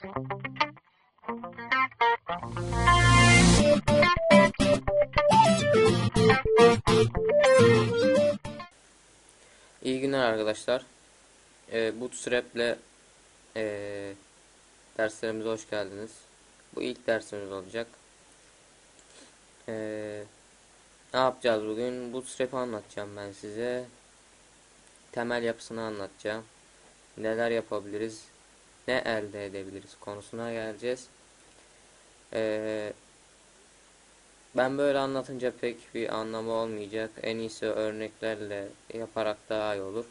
İyi günler arkadaşlar. Ee, Bootstrap ile ee, derslerimize hoş geldiniz. Bu ilk dersimiz olacak. Ee, ne yapacağız bugün? Bootstrap'ı anlatacağım ben size. Temel yapısını anlatacağım. Neler yapabiliriz? Ne elde edebiliriz konusuna geleceğiz. Ee, ben böyle anlatınca pek bir anlamı olmayacak. En iyisi örneklerle yaparak daha iyi olur.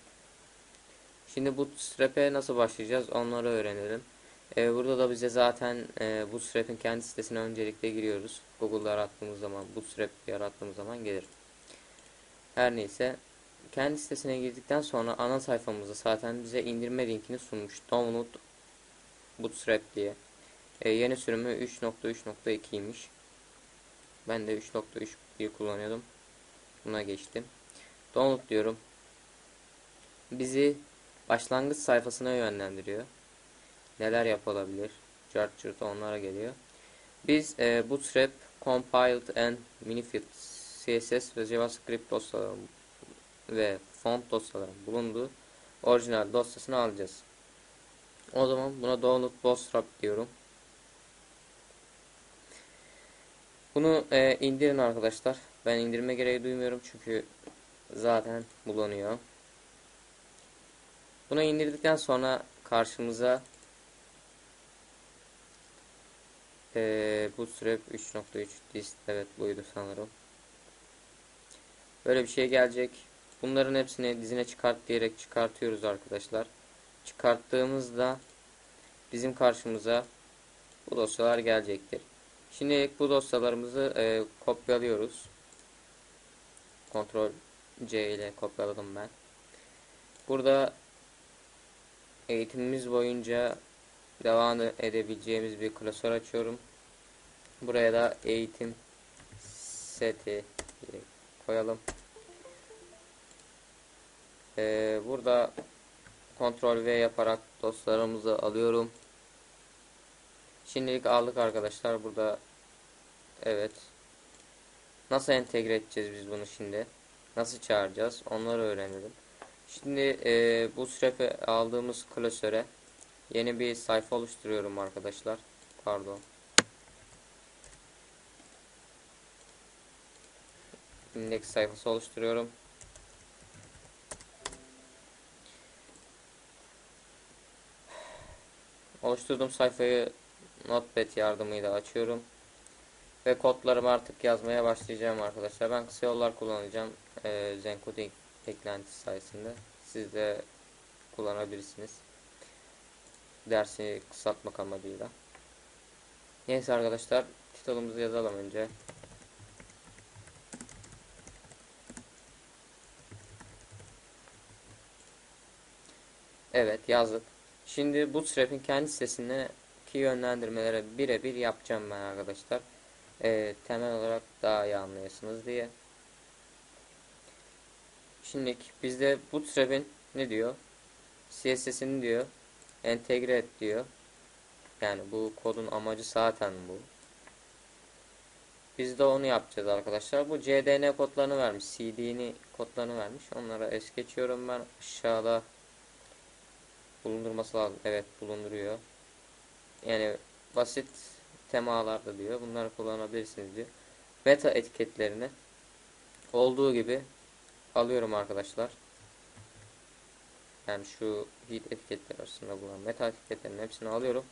Şimdi Bootstrap'e nasıl başlayacağız onları öğrenelim. Ee, burada da bize zaten e, Bootstrap'in kendi sitesine öncelikle giriyoruz. Google'da arattığımız zaman Bootstrap diye arattığımız zaman gelir. Her neyse kendi sitesine girdikten sonra ana sayfamızda zaten bize indirme linkini sunmuş. Download Bootstrap diye. Ee, yeni sürümü 3.3.2'ymiş. Ben de 3.3 kullanıyordum. Buna geçtim. Download diyorum. Bizi başlangıç sayfasına yönlendiriyor. Neler yapılabilir? Chart chart onlara geliyor. Biz e, Bootstrap, Compiled and Minifit, CSS ve JavaScript dosyaları ve font dosyaların bulunduğu orijinal dosyasını alacağız. O zaman buna download bootstrap diyorum. Bunu e, indirin arkadaşlar. Ben indirme gereği duymuyorum çünkü zaten bulunuyor. Bunu indirdikten sonra karşımıza e, Bootstrap 3.3 dist evet buydu sanırım. Böyle bir şey gelecek. Bunların hepsini dizine çıkart diyerek çıkartıyoruz arkadaşlar. Çıkarttığımızda bizim karşımıza bu dosyalar gelecektir. Şimdi bu dosyalarımızı e, kopyalıyoruz. Ctrl C ile kopyaladım ben. Burada eğitimimiz boyunca devam edebileceğimiz bir klasör açıyorum. Buraya da eğitim seti koyalım. Ee, burada Ctrl V yaparak dosyalarımızı alıyorum. Şimdilik aldık arkadaşlar. Burada evet. Nasıl entegre edeceğiz biz bunu şimdi? Nasıl çağıracağız? Onları öğrenelim. Şimdi e, bu sürece aldığımız klasöre yeni bir sayfa oluşturuyorum arkadaşlar. Pardon. Index sayfası oluşturuyorum. Oluşturduğum sayfayı Notepad yardımıyla açıyorum. Ve kodlarımı artık yazmaya başlayacağım arkadaşlar. Ben kısa yollar kullanacağım. Ee, Zencoding eklentisi sayesinde. Siz de kullanabilirsiniz. Dersi kısaltmak amacıyla. Neyse arkadaşlar. Title'ımızı yazalım önce. Evet yazdık. Şimdi Bootstrap'in kendi sitesine ki yönlendirmelere birebir yapacağım ben arkadaşlar. Ee, temel olarak daha iyi anlayasınız diye. Şimdi bizde Bootstrap'in ne diyor? CSS'ini diyor. Entegre et diyor. Yani bu kodun amacı zaten bu. Biz de onu yapacağız arkadaşlar. Bu CDN kodlarını vermiş. CD'ni kodlarını vermiş. Onlara es geçiyorum ben. Aşağıda bulundurması lazım. Evet bulunduruyor. Yani basit temalarda diyor. Bunları kullanabilirsiniz diyor. Meta etiketlerini olduğu gibi alıyorum arkadaşlar. Yani şu heat etiketler arasında bulunan meta etiketlerinin hepsini alıyorum.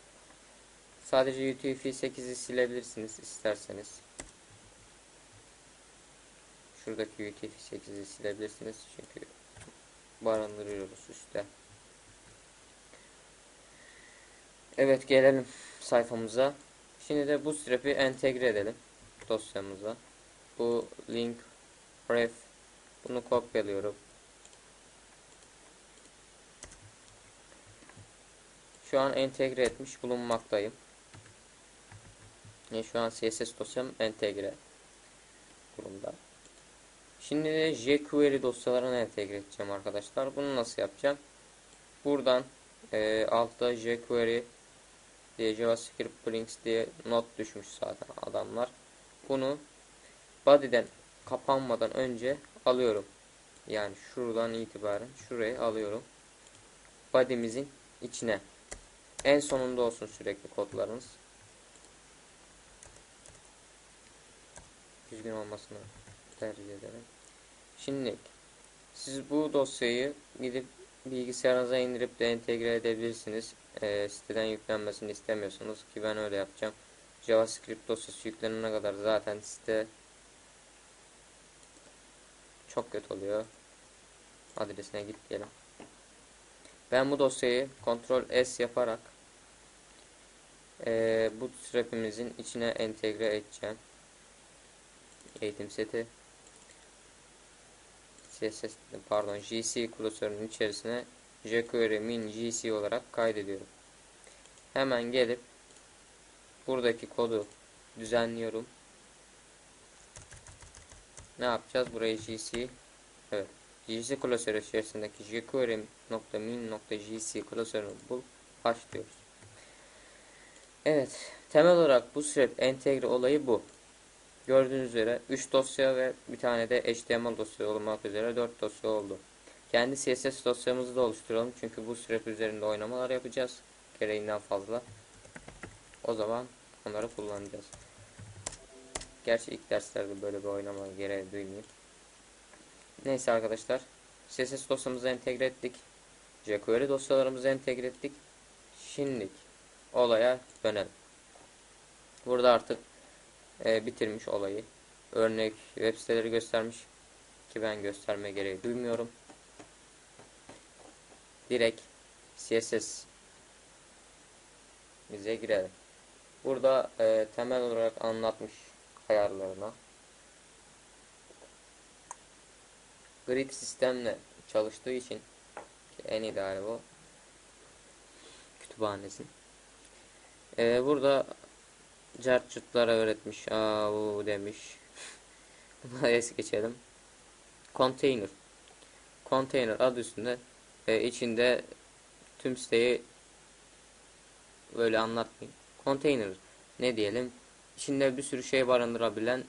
Sadece UTF-8'i silebilirsiniz isterseniz. Şuradaki UTF-8'i silebilirsiniz çünkü barındırıyoruz üstte. Evet gelelim sayfamıza. Şimdi de bu strap'i entegre edelim dosyamıza. Bu link ref bunu kopyalıyorum. Şu an entegre etmiş bulunmaktayım. Yani şu an CSS dosyam entegre durumda. Şimdi de jQuery dosyalarını entegre edeceğim arkadaşlar. Bunu nasıl yapacağım? Buradan e, altta jQuery diye JavaScript links diye not düşmüş zaten adamlar. Bunu body'den kapanmadan önce alıyorum. Yani şuradan itibaren şuraya alıyorum. Body'mizin içine. En sonunda olsun sürekli kodlarınız. Düzgün olmasını tercih ederim. Şimdi siz bu dosyayı gidip bilgisayarınıza indirip de entegre edebilirsiniz. Ee, siteden yüklenmesini istemiyorsunuz ki ben öyle yapacağım. JavaScript dosyası yüklenene kadar zaten site çok kötü oluyor. Adresine git diyelim. Ben bu dosyayı Ctrl S yaparak e, bootstrap'imizin içine entegre edeceğim. Eğitim seti CSS pardon GC klasörünün içerisine jQuery min GC olarak kaydediyorum. Hemen gelip buradaki kodu düzenliyorum. Ne yapacağız? Buraya GC evet. GC klasörü içerisindeki jQuery.min.gc klasörünü bul başlıyoruz. Evet. Temel olarak bu script entegre olayı bu. Gördüğünüz üzere 3 dosya ve bir tane de HTML dosya olmak üzere 4 dosya oldu. Kendi CSS dosyamızı da oluşturalım. Çünkü bu script üzerinde oynamalar yapacağız. Gereğinden fazla. O zaman onları kullanacağız. Gerçi ilk derslerde böyle bir oynama gereği duymayayım. Neyse arkadaşlar. CSS dosyamızı entegre ettik. jQuery dosyalarımızı entegre ettik. Şimdi olaya dönelim. Burada artık e, bitirmiş olayı. Örnek web siteleri göstermiş ki ben gösterme gereği duymuyorum. Direkt CSS bize girelim. Burada e, temel olarak anlatmış ayarlarına. Grid sistemle çalıştığı için en ideali bu. Kütüphanesi. E, burada cartçutlara öğretmiş. Aa bu demiş. Buna es geçelim. Container. Container adı üstünde e, içinde tüm siteyi böyle anlatmayayım. Container ne diyelim? İçinde bir sürü şey barındırabilen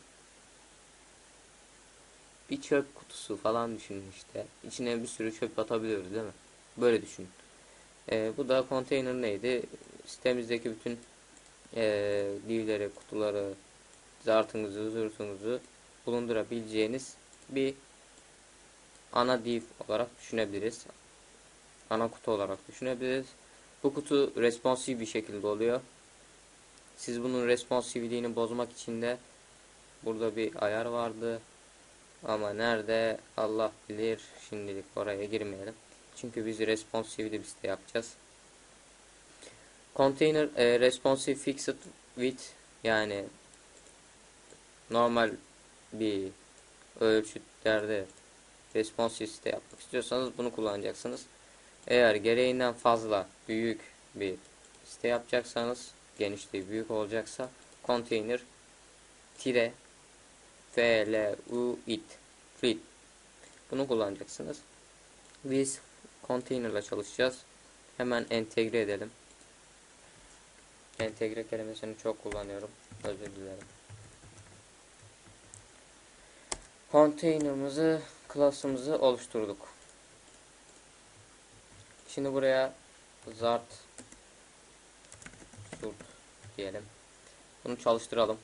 bir çöp kutusu falan düşünün işte. İçine bir sürü çöp atabiliyoruz değil mi? Böyle düşünün. E, bu da container neydi? Sitemizdeki bütün e, kutuları, zartınızı, zurtunuzu bulundurabileceğiniz bir ana div olarak düşünebiliriz. Ana kutu olarak düşünebiliriz. Bu kutu responsive bir şekilde oluyor. Siz bunun responsiveliğini bozmak için de burada bir ayar vardı. Ama nerede Allah bilir. Şimdilik oraya girmeyelim. Çünkü biz responsive bir site yapacağız. Container e, responsive fixed with yani normal bir ölçütlerde responsive site yapmak istiyorsanız bunu kullanacaksınız. Eğer gereğinden fazla büyük bir site yapacaksanız genişliği büyük olacaksa container tire flu it fleet bunu kullanacaksınız. Biz container ile çalışacağız. Hemen entegre edelim. Entegre kelimesini çok kullanıyorum. Özür dilerim. Container'ımızı, class'ımızı oluşturduk. Şimdi buraya zart surt diyelim. Bunu çalıştıralım.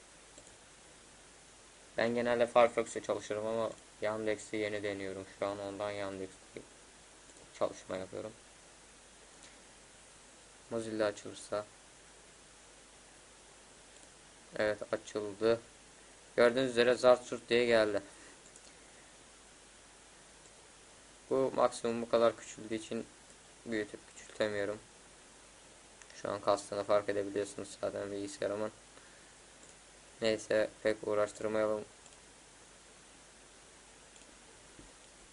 Ben genelde Firefox'ta çalışırım ama Yandex'i yeni deniyorum. Şu an ondan Yandex'te çalışma yapıyorum. Mozilla açılırsa Evet açıldı. Gördüğünüz üzere Zartsurt diye geldi. Bu maksimum bu kadar küçüldüğü için büyütüp küçültemiyorum. Şu an kastını fark edebiliyorsunuz zaten bilgisayarımın. Neyse pek uğraştırmayalım.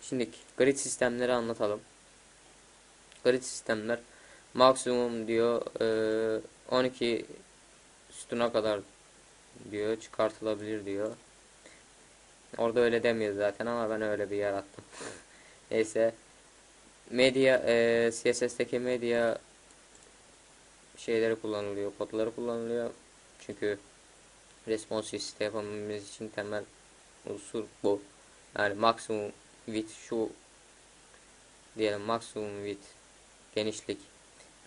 Şimdi grid sistemleri anlatalım. Grid sistemler maksimum diyor 12 sütuna kadar diyor çıkartılabilir diyor. Orada öyle demiyor zaten ama ben öyle bir yer attım. Neyse. Medya e, CSS'teki medya şeyleri kullanılıyor, kodları kullanılıyor. Çünkü responsive site yapabilmemiz için temel unsur bu. Yani maksimum width şu diyelim maksimum width genişlik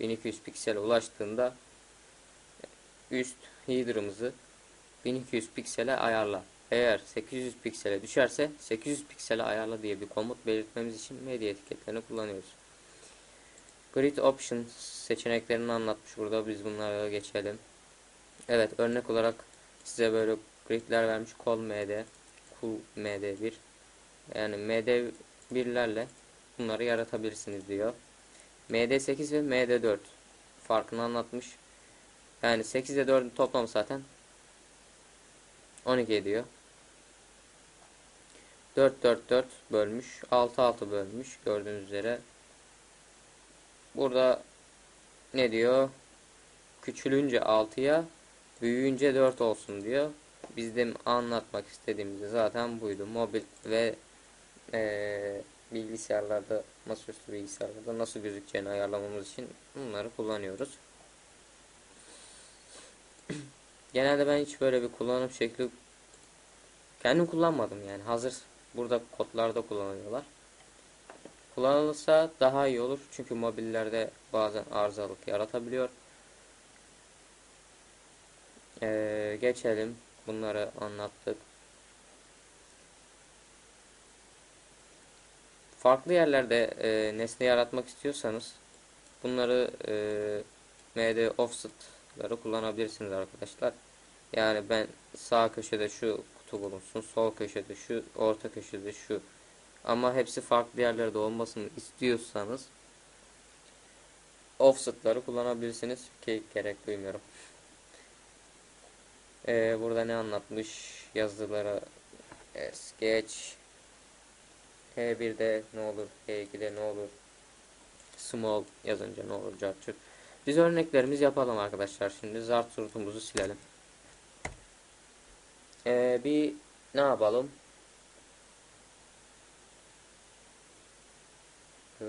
1200 piksele ulaştığında üst header'ımızı 1200 piksele ayarla. Eğer 800 piksele düşerse 800 piksele ayarla diye bir komut belirtmemiz için medya etiketlerini kullanıyoruz. Grid Options seçeneklerini anlatmış burada. Biz bunlara geçelim. Evet örnek olarak size böyle gridler vermiş. Call MD, Cool MD1. Yani MD1'lerle bunları yaratabilirsiniz diyor. MD8 ve MD4 farkını anlatmış. Yani 8 ile 4'ün toplamı zaten 12 ediyor. 4 4 4 bölmüş. 6 6 bölmüş. Gördüğünüz üzere. Burada ne diyor? Küçülünce 6'ya, büyüyünce 4 olsun diyor. Bizim anlatmak istediğimiz zaten buydu. Mobil ve ee, bilgisayarlarda, masaüstü bilgisayarlarda nasıl gözükeceğini ayarlamamız için bunları kullanıyoruz. Genelde ben hiç böyle bir kullanım şekli kendim kullanmadım yani. Hazır burada kodlarda kullanıyorlar. Kullanılırsa daha iyi olur. Çünkü mobillerde bazen arızalık yaratabiliyor. Ee, geçelim. Bunları anlattık. Farklı yerlerde e, nesne yaratmak istiyorsanız bunları e, MD offset'ları kullanabilirsiniz arkadaşlar. Yani ben sağ köşede şu kutu bulunsun, sol köşede şu, orta köşede şu. Ama hepsi farklı yerlerde olmasını istiyorsanız offset'ları kullanabilirsiniz ki gerek duymuyorum. Ee, burada ne anlatmış? Yazılara es geç. H1'de ne olur? H2'de ne olur? Small yazınca ne olur? Cartçuk. Biz örneklerimiz yapalım arkadaşlar. Şimdi zart surutumuzu silelim. Ee, bir ne yapalım? Ee,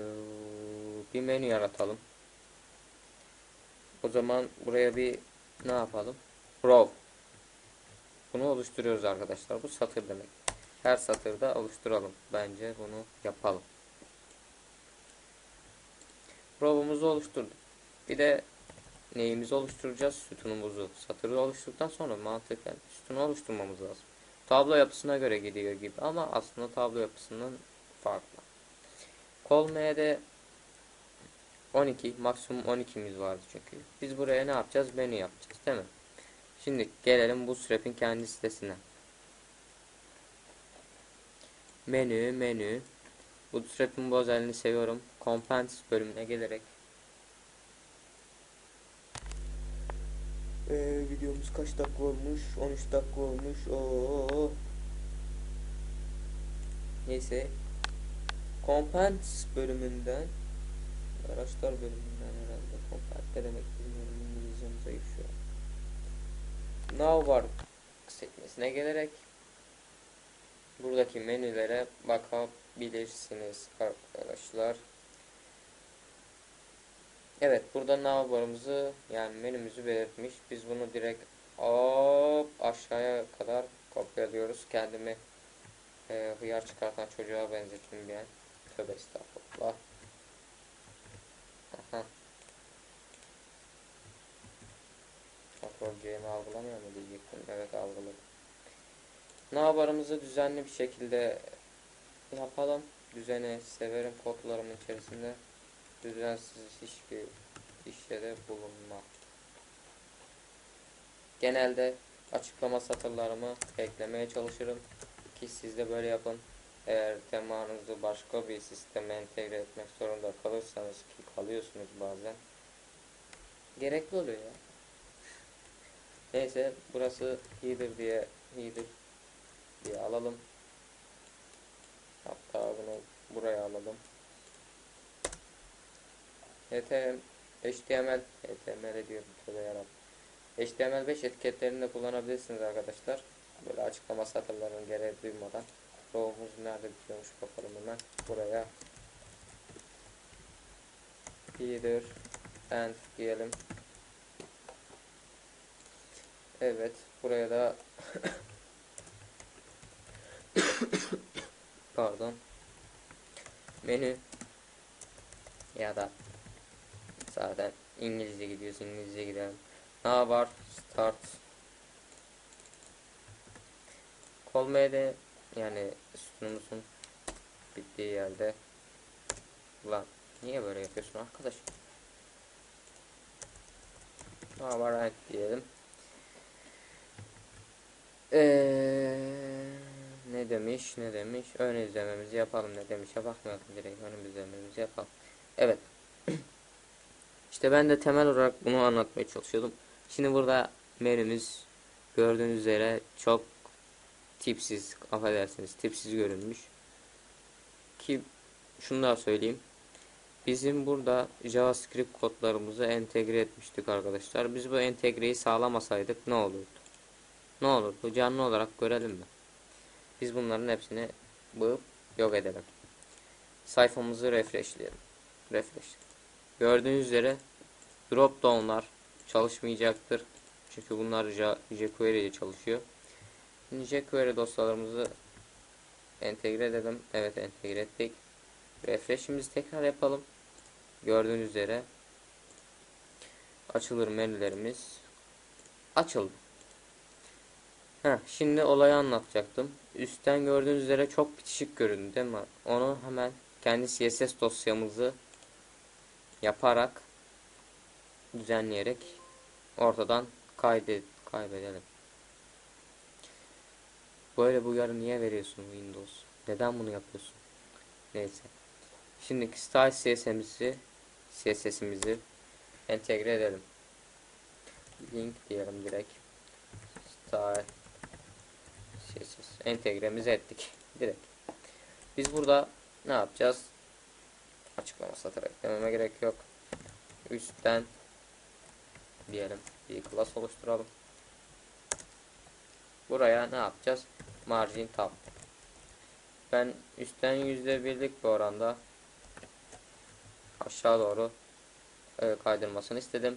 bir menü yaratalım. O zaman buraya bir ne yapalım? Row. Bunu oluşturuyoruz arkadaşlar. Bu satır demek. Her satırda oluşturalım. Bence bunu yapalım. Row'umuzu oluşturduk. Bir de neyimizi oluşturacağız? Sütunumuzu. Satırı oluşturduktan sonra mantıken sütunu oluşturmamız lazım. Tablo yapısına göre gidiyor gibi ama aslında tablo yapısından farklı. Kol M'de 12, maksimum 12'miz vardı çünkü. Biz buraya ne yapacağız? Menü yapacağız değil mi? Şimdi gelelim bu Bootstrap'in kendi sitesine. Menü, menü. Bootstrap'in bu özelliğini seviyorum. Components bölümüne gelerek Ee, videomuz kaç dakika olmuş? 13 dakika olmuş. Oo. Neyse. Components bölümünden araçlar bölümünden herhalde. Component ne demek bilmiyorum. İngilizcem zayıf şu an. Now var sekmesine gelerek buradaki menülere bakabilirsiniz arkadaşlar. Evet burada navbarımızı yani menümüzü belirtmiş. Biz bunu direkt hop aşağıya kadar kopyalıyoruz. Kendimi e, hıyar çıkartan çocuğa benzettim bir an. Tövbe estağfurullah. Aha. Kontrol C'mi algılamıyor mu diyecektim. Evet algıladı. Navbarımızı düzenli bir şekilde yapalım. Düzeni severim kodlarımın içerisinde düzensiz hiçbir işte de bulunma. Genelde açıklama satırlarımı eklemeye çalışırım ki siz de böyle yapın. Eğer temanızı başka bir sisteme entegre etmek zorunda kalırsanız ki kalıyorsunuz bazen gerekli oluyor ya. Neyse burası header diye header diye alalım. Hatta bunu buraya alalım. HTML, HTML, HTML diyorum tövbe yarabbim. HTML5 etiketlerini de kullanabilirsiniz arkadaşlar. Böyle açıklama satırlarının gereği duymadan. Row'umuz nerede bitiyormuş bakalım hemen. Buraya header and diyelim. Evet, buraya da pardon. Menü ya da zaten İngilizce gidiyoruz, İngilizce gidelim. Ne var? Start. Kol MD yani sütunumuzun bittiği yerde. Ulan niye böyle yapıyorsun arkadaş? Evet diyelim. Eee ne demiş ne demiş ön izlememizi yapalım ne demişe bakmayalım direkt ön izlememizi yapalım. Evet. İşte ben de temel olarak bunu anlatmaya çalışıyordum. Şimdi burada menümüz gördüğünüz üzere çok tipsiz affedersiniz tipsiz görünmüş. Ki şunu daha söyleyeyim. Bizim burada JavaScript kodlarımızı entegre etmiştik arkadaşlar. Biz bu entegreyi sağlamasaydık ne olurdu? Ne olurdu? Canlı olarak görelim mi? Biz bunların hepsini bulup yok edelim. Sayfamızı refreshleyelim. Refresh. Gördüğünüz üzere drop down'lar çalışmayacaktır. Çünkü bunlar jQuery ile çalışıyor. Şimdi jQuery dosyalarımızı entegre edelim. Evet entegre ettik. Refresh'imizi tekrar yapalım. Gördüğünüz üzere açılır menülerimiz açıldı. Heh, şimdi olayı anlatacaktım. Üstten gördüğünüz üzere çok bitişik göründü değil mi? Onu hemen kendi CSS dosyamızı yaparak düzenleyerek ortadan kaydet kaybedelim. Böyle bu uyarı niye veriyorsun Windows? Neden bunu yapıyorsun? Neyse. Şimdiki style CSS'imizi CSS'imizi entegre edelim. Link diyelim direkt. Style CSS entegremize ettik direkt. Biz burada ne yapacağız? Açıklama satır eklememe gerek yok. Üstten diyelim bir class oluşturalım. Buraya ne yapacağız? Margin tab. Ben üstten yüzde birlik bir oranda aşağı doğru e, kaydırmasını istedim.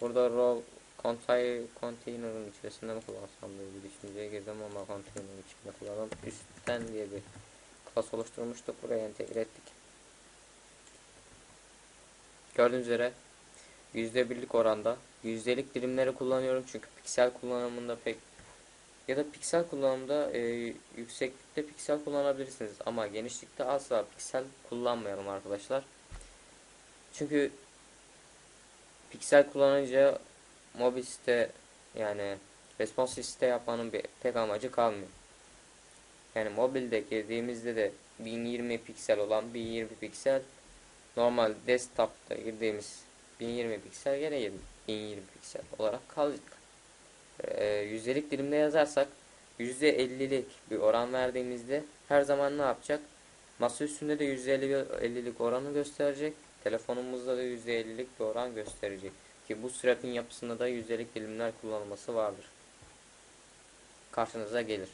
Burada row container container'ın içerisinde mi kullansam diye bir düşünceye girdim ama container'ın içinde kullanalım. Üstten diye bir class oluşturmuştuk. Buraya entegre ettik. Gördüğünüz üzere yüzde birlik oranda yüzdelik dilimleri kullanıyorum çünkü piksel kullanımında pek ya da piksel kullanımda e, yükseklikte piksel kullanabilirsiniz ama genişlikte asla piksel kullanmayalım arkadaşlar. Çünkü piksel kullanınca mobil yani responsive site yapmanın bir tek amacı kalmıyor. Yani mobilde girdiğimizde de 1020 piksel olan 1020 piksel normal desktop'ta girdiğimiz 1020 piksel gene 20 1020 piksel olarak kalacak. Ee, yüzdelik dilimde yazarsak %50'lik bir oran verdiğimizde her zaman ne yapacak? Masa üstünde de %50'lik oranı gösterecek. Telefonumuzda da %50'lik bir oran gösterecek. Ki bu strap'in yapısında da yüzdelik dilimler kullanılması vardır. Karşınıza gelir.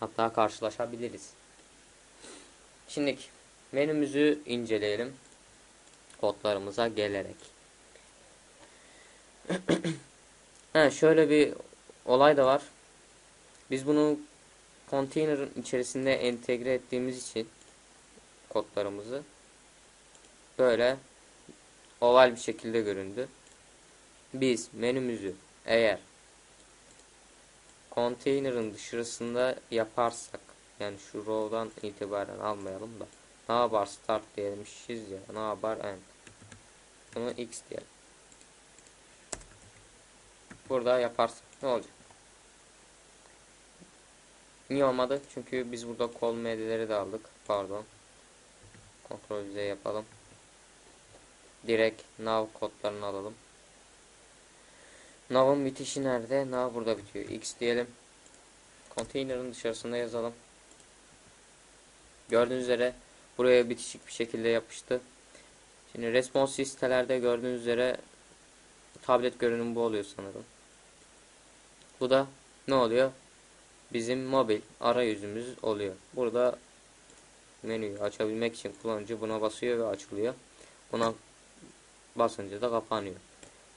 Hatta karşılaşabiliriz. Şimdi menümüzü inceleyelim. Kodlarımıza gelerek. ha, şöyle bir olay da var. Biz bunu konteynerin içerisinde entegre ettiğimiz için kodlarımızı böyle oval bir şekilde göründü. Biz menümüzü eğer konteynerin dışarısında yaparsak yani şu row'dan itibaren almayalım da navbar start diyemişiz ya navbar end bunu x diyelim burada yaparsak ne olacak niye olmadı çünkü biz burada kol medyaları da aldık pardon kontrol Z yapalım direkt nav kodlarını alalım Nav'ın bitişi nerede? Nav burada bitiyor. X diyelim. Konteynerin dışarısında yazalım. Gördüğünüz üzere buraya bitişik bir şekilde yapıştı. Şimdi responsive sitelerde gördüğünüz üzere tablet görünümü bu oluyor sanırım. Bu da ne oluyor? Bizim mobil arayüzümüz oluyor. Burada menüyü açabilmek için kullanıcı buna basıyor ve açılıyor. Buna basınca da kapanıyor.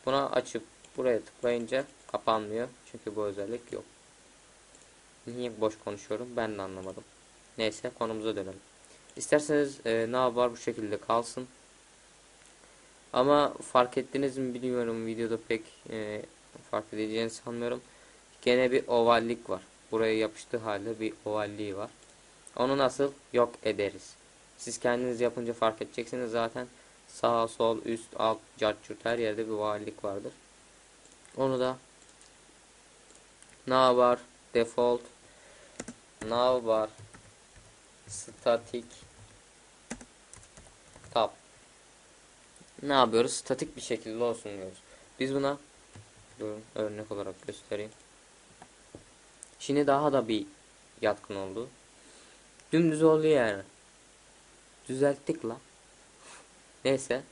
Buna açıp buraya tıklayınca Kapanmıyor. Çünkü bu özellik yok. Niye boş konuşuyorum ben de anlamadım. Neyse konumuza dönelim. İsterseniz e, ne var bu şekilde kalsın. Ama fark ettiniz mi bilmiyorum videoda pek e, fark edeceğini sanmıyorum. Gene bir ovallik var. Buraya yapıştığı halde bir ovalliği var. Onu nasıl yok ederiz. Siz kendiniz yapınca fark edeceksiniz zaten. Sağ, sol, üst, alt, cart, curt her yerde bir ovallik vardır. Onu da navbar, default, navbar, static, tab. Ne yapıyoruz? Statik bir şekilde olsun diyoruz. Biz buna durun örnek olarak göstereyim. Şimdi daha da bir yatkın oldu. Dümdüz oldu yani. Düzelttik la. Neyse.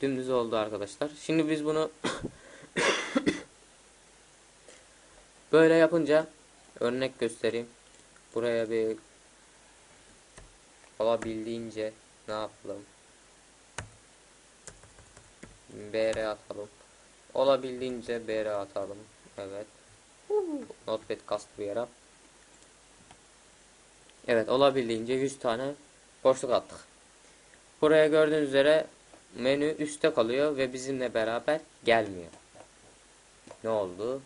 Dümdüz oldu arkadaşlar. Şimdi biz bunu böyle yapınca örnek göstereyim. Buraya bir olabildiğince ne yapalım? BR atalım. Olabildiğince BR atalım. Evet. Notepad bir yere. Evet olabildiğince 100 tane boşluk attık. Buraya gördüğünüz üzere menü üstte kalıyor ve bizimle beraber gelmiyor. Ne oldu?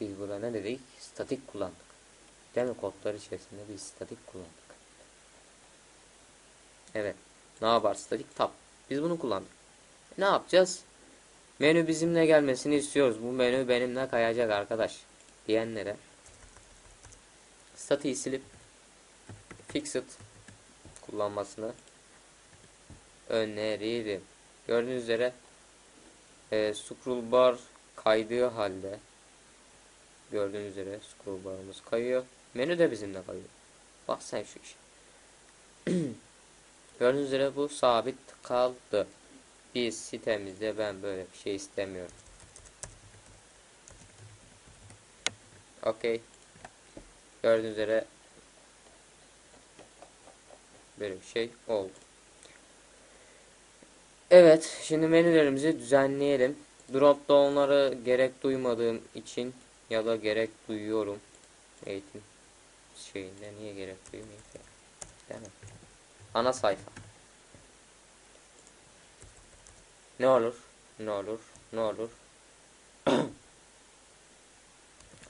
Biz burada ne dedik? Statik kullandık. Değil mi? Kodlar içerisinde biz statik kullandık. Evet. Ne yapar? Statik tab. Biz bunu kullandık. Ne yapacağız? Menü bizimle gelmesini istiyoruz. Bu menü benimle kayacak arkadaş. Diyenlere. Statiği silip Fixed kullanmasını öneririm. Gördüğünüz üzere e, scroll bar kaydığı halde gördüğünüz üzere scroll barımız kayıyor. Menü de bizimle kayıyor. Bak sen şu işe. gördüğünüz üzere bu sabit kaldı. Biz sitemizde ben böyle bir şey istemiyorum. Okey. Gördüğünüz üzere böyle bir şey oldu. Evet, şimdi menülerimizi düzenleyelim. Drop down'ları gerek duymadığım için ya da gerek duyuyorum. Eğitim şeyinde niye gerek duymayayım ki? Ana sayfa. Ne olur? Ne olur? Ne olur?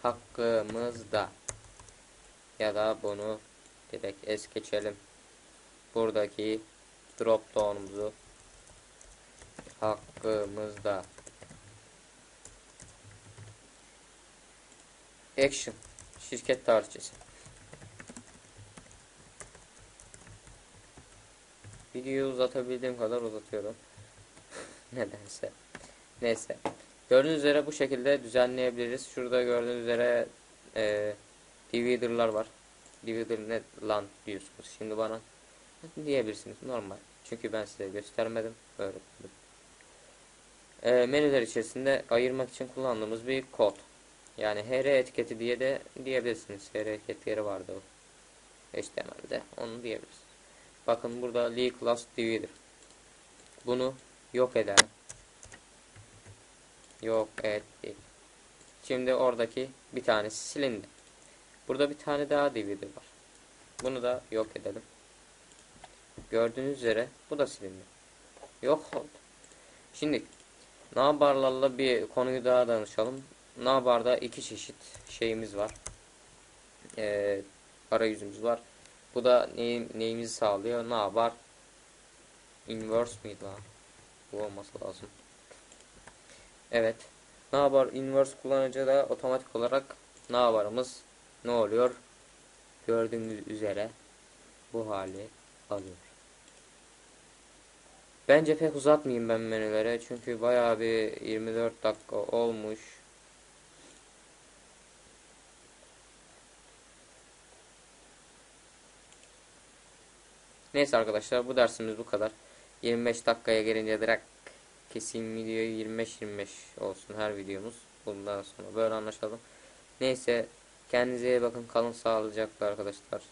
Hakkımızda. Ya da bunu direkt es geçelim. Buradaki drop down'umuzu hakkımızda. Action. Şirket tarihçesi. Videoyu uzatabildiğim kadar uzatıyorum. Nedense. Neyse. Gördüğünüz üzere bu şekilde düzenleyebiliriz. Şurada gördüğünüz üzere e, divider'lar var. Divider ne lan diyorsunuz. Şimdi bana diyebilirsiniz. Normal. Çünkü ben size göstermedim. Öğretmedim. E, menüler içerisinde ayırmak için kullandığımız bir kod. Yani HR etiketi diye de diyebilirsiniz. HR etiketleri vardı o. HTML'de. Onu diyebilirsiniz. Bakın burada Lee Class Divider. Bunu yok eden yok etti. Şimdi oradaki bir tanesi silindi. Burada bir tane daha divider var. Bunu da yok edelim. Gördüğünüz üzere bu da silindi. Yok oldu. Şimdi Nabarlarla bir konuyu daha danışalım. Nabar'da iki çeşit şeyimiz var. Ee, arayüzümüz var. Bu da ney, neyimizi sağlıyor? Nabar inverse miydi lan? Bu olması lazım. Evet. Nabar inverse kullanıcı da otomatik olarak Nabar'ımız ne oluyor? Gördüğünüz üzere bu hali alıyor. Bence pek uzatmayayım ben menülere çünkü bayağı bir 24 dakika olmuş. Neyse arkadaşlar bu dersimiz bu kadar. 25 dakikaya gelince direkt kesin videoyu 25-25 olsun her videomuz. Bundan sonra böyle anlaşalım. Neyse kendinize iyi bakın kalın sağlıcakla arkadaşlar.